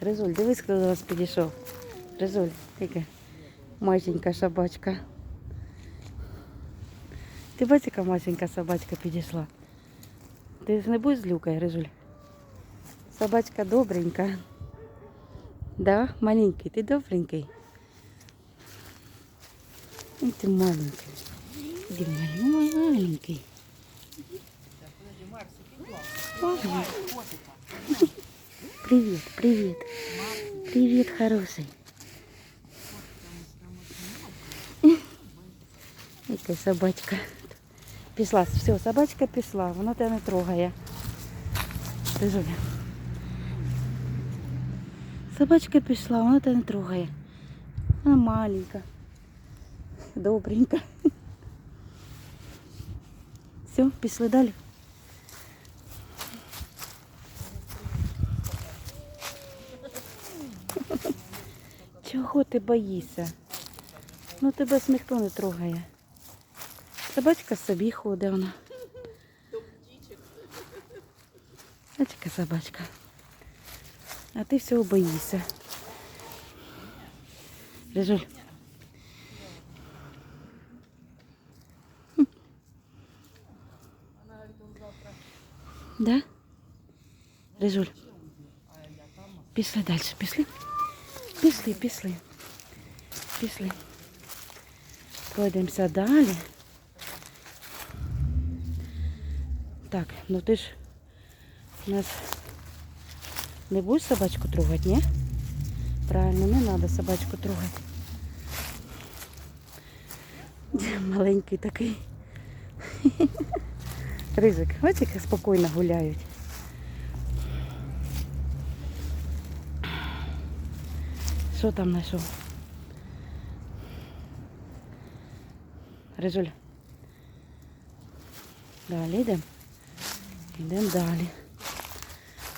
Ризуль, дивись, хто до нас підійшов. Ризуль, яка масенька собачка. Ти бачиш, яка масенька собачка підійшла. Ти ж не будеш злюкою, Ризуль? Собачка добренька. Да, маленький, ти добренький. Ой, ти маленький. Ти маленький. Ага. Привет, привет. Привет, хороший. Яка собачка. Пішла. Все, собачка пішла. Вона тебе не трогає. Ти живе. Собачка пішла, вона тебе не трогає. Вона маленька. Добренька. Все, пішли далі. Чого ти боїшся? Ну тебе ж ніхто не трогає. Собачка собі ходить вона. Бачка собачка. А ти всього боїшся. Режуль. Да? Режуль. Пішли далі, пішли. Пішли, пішли. Пішли. Пройдемося далі. Так, ну ти ж у нас не будеш собачку трогати, ні? Правильно, не треба собачку трогати. Маленький такий. Ризик, ось як спокійно гуляють. Що там знайшов? Рижуль. Далі йдемо. Йдемо далі.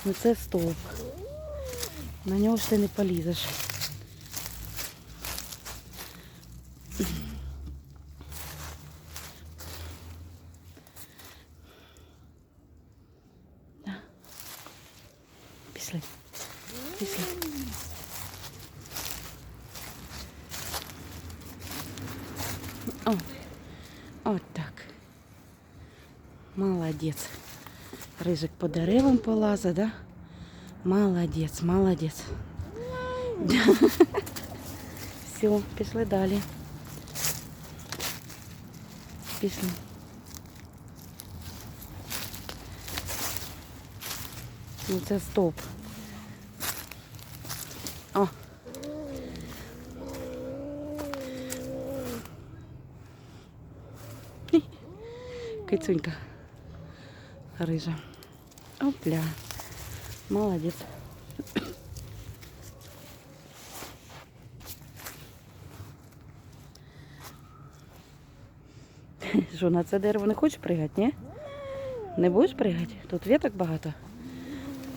Ну це стовп. На нього ж ти не полізеш. Пішли. Пішли. О, от так. Молодець. Рижик по деревам полазить, да? Молодець, молодець. Все, пішли далі. Пішли. Ну це стоп. Кицунька. Рижа. Опля. Молодець. Що, на це дерево не хочеш пригати, ні? Не будеш пригати? Тут веток багато.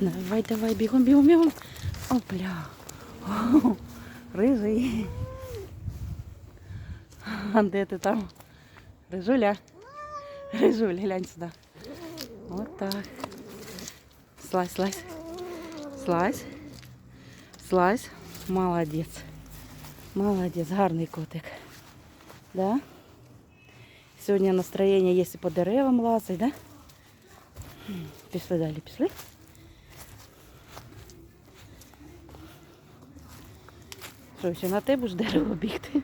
Давай, давай, бігом, бігом, бігом. Опля. О, рижий. А де ти там? Рижуля. Рижуль, глянь сюди. Вот так. Слазь, слазь. Слазь. Слазь. Молодець. Молодець, гарний котик. Да? Сьогодні настроєння, якщо по деревам лазить, да? Пішли далі, пішли. Що, ще на те будеш дерево бігти?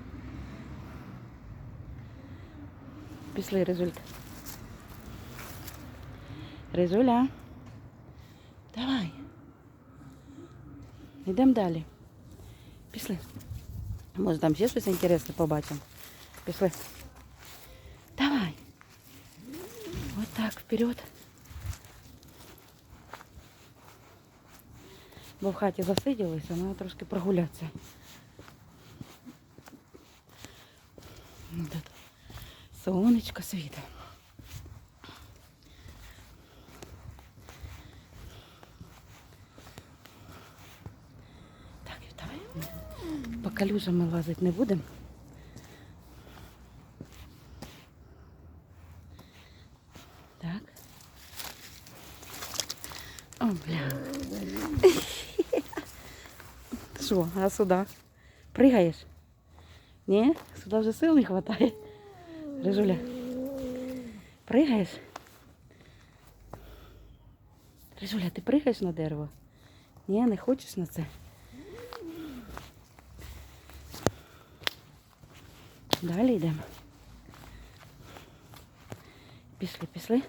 Пішли результат. Ризуля. Давай. Йдемо далі. Пішли. Може там ще щось інтересне побачимо. Пішли. Давай. Вот так, вперед. Бо в хаті засиділися, треба трошки прогулятися. Ну, тут сонечко світить. Так. По калюжам лазити не будемо. Так. О, бля. Що, а сюди? Пригаєш? Ні? Сюди вже сил не вистачає. Рижуля. Пригаєш? Рижуля, ти пригаєш на дерево? Ні, не хочеш на це? Далі йдемо. Пішли, пішли.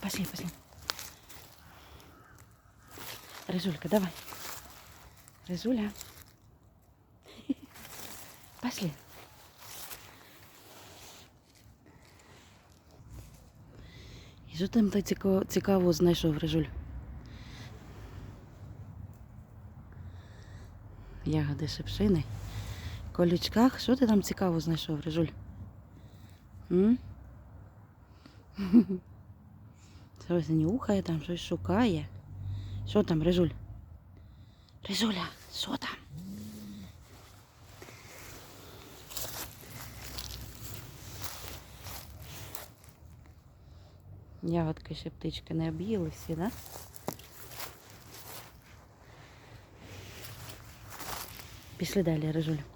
Пошли, пошли. Рыжулька, давай. Рыжуля. Пошли. І що там так цікаво, цікаво знайшов, Рижуль? Ягоди шипшини. Колючках. Що ти там цікаво знайшов, Рижуль? М? Щось нюхає там, щось шукає. Що там, Рижуль? Рижуля, що там? Ягодки ще птички не об'їли всі, да? Пішли далі, Рижуль.